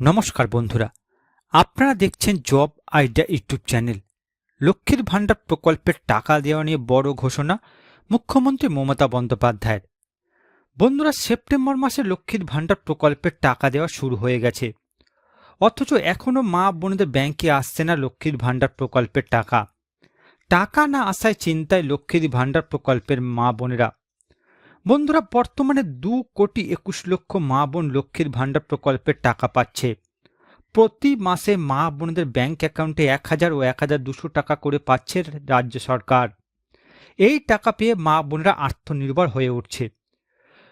নমস্কার বন্ধুরা, আপনারা দেখছেন জব আইডিয়া ইউটিউব চ্যানেল। লক্ষ্মীর ভাণ্ডার প্রকল্পের টাকা দেওয়া নিয়ে বড় ঘোষণা মুখ্যমন্ত্রী মমতা বন্দ্যোপাধ্যায়ের। বন্ধুরা, সেপ্টেম্বর মাসে লক্ষ্মীর ভাণ্ডার প্রকল্পের টাকা দেওয়া শুরু হয়ে গেছে। অথচ এখনও মা বোনদের ব্যাংকে আসছে না লক্ষ্মীর ভাণ্ডার প্রকল্পের টাকা। টাকা না আসায় চিন্তায় লক্ষ্মীর ভাণ্ডার প্রকল্পের মা বোনেরা। বন্ধুরা, বর্তমানে দু কোটি একুশ লক্ষ মা বোন লক্ষ্মীর ভাণ্ডার প্রকল্পের টাকা পাচ্ছে। প্রতি মাসে মা বোনদের ব্যাংক অ্যাকাউন্টে এক হাজার ও এক হাজার দুশো টাকা করে পাচ্ছে রাজ্য সরকার। এই টাকা পেয়ে মা বোনেরা আত্মনির্ভর হয়ে উঠছে।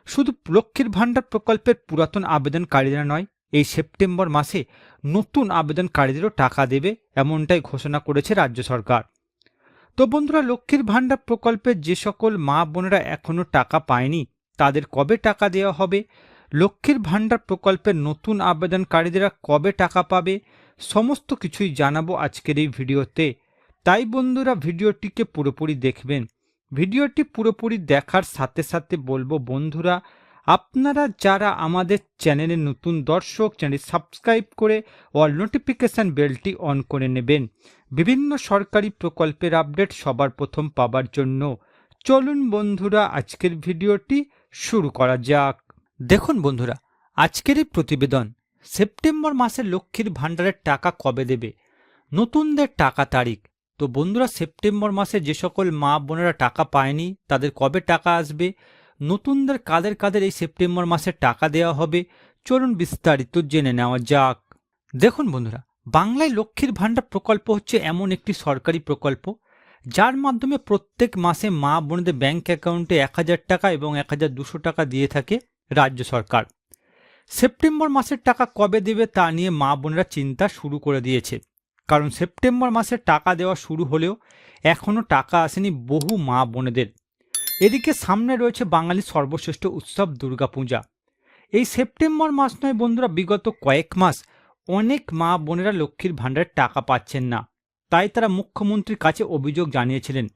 শুধু লক্ষ্মীর ভাণ্ডার প্রকল্পের পুরাতন আবেদনকারীরা নয়, এই সেপ্টেম্বর মাসে নতুন আবেদনকারীদেরও টাকা দেবে, এমনটাই ঘোষণা করেছে রাজ্য সরকার। তো বন্ধুরা, লক্ষ্মীর ভাণ্ডার প্রকল্পে যে সকল মা বোনেরা এখনও টাকা পায়নি, তাদের কবে টাকা দেওয়া হবে? লক্ষ্মীর ভাণ্ডার প্রকল্পের নতুন আবেদনকারীদেরা কবে টাকা পাবে? সমস্ত কিছুই জানাব আজকের এই ভিডিওতে। তাই বন্ধুরা, ভিডিওটিকে পুরোপুরি দেখবেন। ভিডিওটি পুরোপুরি দেখার সাথে সাথে বলব, বন্ধুরা, আপনারা যারা আমাদের চ্যানেলে নতুন দর্শক, চ্যানেল সাবস্ক্রাইব করে অল নোটিফিকেশান বেলটি অন করে নেবেন। বিভিন্ন সরকারি প্রকল্পের আপডেট সবার প্রথম পাবার জন্য চলুন বন্ধুরা, আজকের ভিডিওটি শুরু করা যাক। দেখুন বন্ধুরা, আজকের এই প্রতিবেদন সেপ্টেম্বর মাসে লক্ষ্মীর ভাণ্ডারের টাকা কবে দেবে? নতুনদের টাকা তারিখ। তো বন্ধুরা, সেপ্টেম্বর মাসে যে সকল মা বোনেরা টাকা পায়নি, তাদের কবে টাকা আসবে? নতুনদের কাদের কাদের এই সেপ্টেম্বর মাসে টাকা দেওয়া হবে? চলুন বিস্তারিত জেনে নেওয়া যাক। দেখুন বন্ধুরা বাংলায় লক্ষ্মীর ভাণ্ডার প্রকল্প হচ্ছে এমন একটি সরকারি প্রকল্প, যার মাধ্যমে প্রত্যেক মাসে মা বোনদের ব্যাংক অ্যাকাউন্টে এক হাজার টাকা এবং এক হাজার দুশো টাকা দিয়ে থাকে রাজ্য সরকার। সেপ্টেম্বর মাসের টাকা কবে দেবে তা নিয়ে মা বোনেরা চিন্তা শুরু করে দিয়েছে। কারণ সেপ্টেম্বর মাসে টাকা দেওয়া শুরু হলেও এখনও টাকা আসেনি বহু মা বোনেদের। এদিকে সামনে রয়েছে বাঙালির সর্বশ্রেষ্ঠ উৎসব দুর্গাপূজা। এই সেপ্টেম্বর মাস নয় বন্ধুরা, বিগত কয়েক মাস অনেক মা বোনেরা লক্ষ্মীর ভাণ্ডারের টাকা পাচ্ছেন না। তাই তারা মুখ্যমন্ত্রীর কাছে অভিযোগ জানিয়েছিলেন।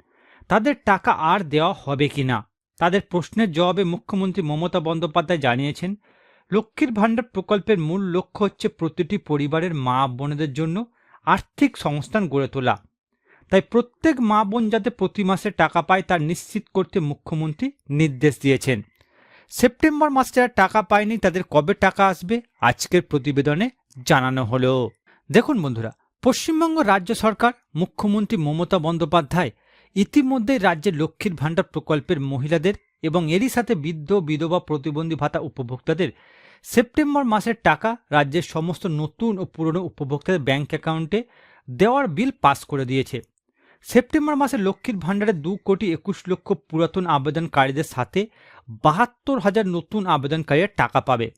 তাদের টাকা আর দেওয়া হবে কি না? তাদের প্রশ্নের জবাবে মুখ্যমন্ত্রী মমতা বন্দ্যোপাধ্যায় জানিয়েছেন, লক্ষ্মীর ভাণ্ডার প্রকল্পের মূল লক্ষ্য হচ্ছে প্রতিটি পরিবারের মা বোনেদের জন্য আর্থিক সংস্থান গড়ে তোলা। তাই প্রত্যেক মা বোন যাতে প্রতি মাসে টাকা পায় তা নিশ্চিত করতে মুখ্যমন্ত্রী নির্দেশ দিয়েছেন। সেপ্টেম্বর মাসে যারা টাকা পায়নি, তাদের কবে টাকা আসবে? আজকের প্রতিবেদনে জানানো হলো। দেখুন বন্ধুরা, পশ্চিমবঙ্গ রাজ্য সরকার, মুখ্যমন্ত্রী মমতা বন্দ্যোপাধ্যায় ইতিমধ্যেই রাজ্যের লক্ষ্মীর ভাণ্ডার প্রকল্পের মহিলাদের এবং এরই সাথে বৃদ্ধ, বিধবা, প্রতিবন্ধী ভাতা উপভোক্তাদের সেপ্টেম্বর মাসের টাকা রাজ্যের সমস্ত নতুন ও পুরনো উপভোক্তাদের ব্যাংক অ্যাকাউন্টে দেওয়ার বিল পাস করে দিয়েছে। সেপ্টেম্বর মাসে লক্ষ্মীর ভাণ্ডারে দু কোটি একুশ লক্ষ পুরাতন আবেদনকারীদের সাথে বাহাত্তর হাজার নতুন আবেদনকারীরা টাকা পাবে।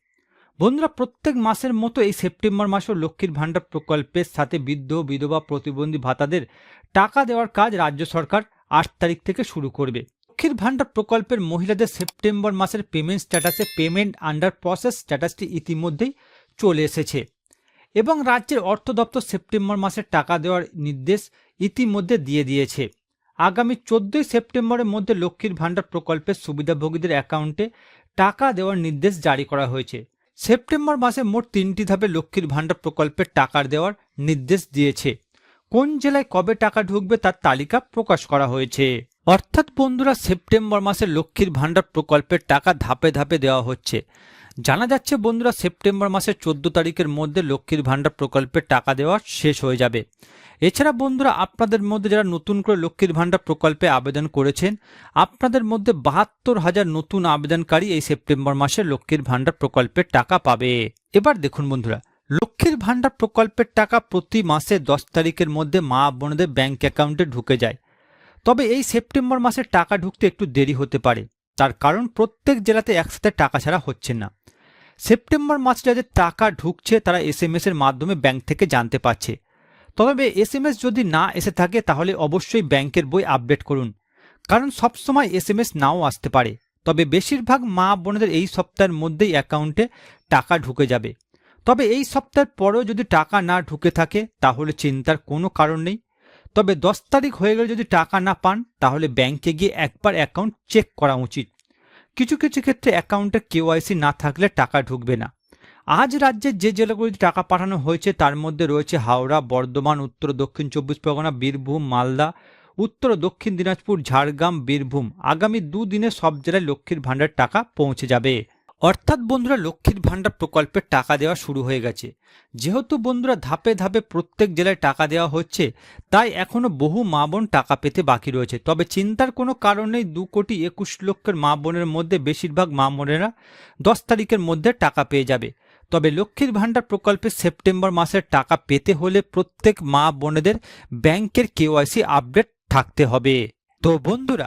বন্ধুরা, প্রত্যেক মাসের মতো এই সেপ্টেম্বর মাসেও লক্ষ্মীর ভাণ্ডার প্রকল্পের সাথে বৃদ্ধ, বিধবা, প্রতিবন্ধী ভাতাদের টাকা দেওয়ার কাজ রাজ্য সরকার আট তারিখ থেকে শুরু করবে। লক্ষ্মীর ভাণ্ডার প্রকল্পের মহিলাদের সেপ্টেম্বর মাসের পেমেন্ট স্ট্যাটাসে পেমেন্ট আন্ডার প্রসেস স্ট্যাটাসটি ইতিমধ্যেই চলে এসেছে। এবং রাজ্যের অর্থ দপ্তর সেপ্টেম্বর মাসের টাকা দেওয়ার নির্দেশ ইতিমধ্যে দিয়ে দিয়েছে। আগামী চোদ্দই সেপ্টেম্বরের মধ্যে লক্ষ্মীর ভাণ্ডার প্রকল্পের সুবিধাভোগীদের অ্যাকাউন্টে টাকা দেওয়ার নির্দেশ জারি করা হয়েছে। সেপ্টেম্বর মাসে মোট তিনটি ধাপে লক্ষ্মীর ভাণ্ডার প্রকল্পের টাকা দেওয়ার নির্দেশ দিয়েছে। কোন জেলায় কবে টাকা ঢুকবে তার তালিকা প্রকাশ করা হয়েছে। অর্থাৎ বন্ধুরা, সেপ্টেম্বর মাসে লক্ষ্মীর ভাণ্ডার প্রকল্পের টাকা ধাপে ধাপে দেওয়া হচ্ছে। জানা যাচ্ছে বন্ধুরা সেপ্টেম্বর মাসের চোদ্দ তারিখের মধ্যে লক্ষ্মীর ভাণ্ডার প্রকল্পের টাকা দেওয়া শেষ হয়ে যাবে। এছাড়া বন্ধুরা, আপনাদের মধ্যে যারা নতুন করে লক্ষ্মীর ভাণ্ডার প্রকল্পে আবেদন করেছেন, আপনাদের মধ্যে বাহাত্তর হাজার নতুন আবেদনকারী এই সেপ্টেম্বর মাসে লক্ষ্মীর ভাণ্ডার প্রকল্পের টাকা পাবে। এবার দেখুন বন্ধুরা, লক্ষ্মীর ভাণ্ডার প্রকল্পের টাকা প্রতি মাসে দশ তারিখের মধ্যে মা বোনদের ব্যাংক অ্যাকাউন্টে ঢুকে যায়। তবে এই সেপ্টেম্বর মাসে টাকা ঢুকতে একটু দেরি হতে পারে। তার কারণ প্রত্যেক জেলাতে একসাথে টাকা ছাড়া হচ্ছে না। সেপ্টেম্বর মাসে যাদের টাকা ঢুকছে, তারা এস এম এর মাধ্যমে ব্যাংক থেকে জানতে পারছে। তবে এস এম এস যদি না এসে থাকে, তাহলে অবশ্যই ব্যাংকের বই আপডেট করুন। কারণ সবসময় এস এম এস নাও আসতে পারে। তবে বেশিরভাগ মা বোনেদের এই সপ্তাহের মধ্যেই অ্যাকাউন্টে টাকা ঢুকে যাবে। তবে এই সপ্তাহের পরেও যদি টাকা না ঢুকে থাকে, তাহলে চিন্তার কোনো কারণ নেই। তবে দশ তারিখ হয়ে গেলে যদি টাকা না পান, তাহলে ব্যাংকে গিয়ে একবার অ্যাকাউন্ট চেক করা উচিত। কিছু কিছু ক্ষেত্রে অ্যাকাউন্টে কেওয়াইসি না থাকলে টাকা ঢুকবে না। আজ রাজ্যের যে জেলাগুলিতে টাকা পাঠানো হয়েছে, তার মধ্যে রয়েছে হাওড়া, বর্ধমান, উত্তর, দক্ষিণ চব্বিশ পরগনা, বীরভূম, মালদা, উত্তর দক্ষিণ দিনাজপুর, ঝাড়গ্রাম, বীরভূম। আগামী দুদিনে সব জেলায় লক্ষ্মীর ভাণ্ডার টাকা পৌঁছে যাবে। অর্থাৎ বন্ধুরা লক্ষ্মীর ভাণ্ডার প্রকল্পের টাকা দেওয়া শুরু হয়ে গেছে। যেহেতু বন্ধুরা ধাপে ধাপে প্রত্যেক জেলায় টাকা দেওয়া হচ্ছে, তাই এখনও বহু মা বোন টাকা পেতে বাকি রয়েছে। তবে চিন্তার কোনো কারণ নেই, দু কোটি একুশ লক্ষের মা বোনের মধ্যে বেশিরভাগ মা বোনেরা দশ তারিখের মধ্যে টাকা পেয়ে যাবে। তবে লক্ষ্মীর ভাণ্ডার প্রকল্পে সেপ্টেম্বর মাসের টাকা পেতে হলে প্রত্যেক মা বোনেদের ব্যাংকের কেওয়াইসি আপডেট থাকতে হবে। তো বন্ধুরা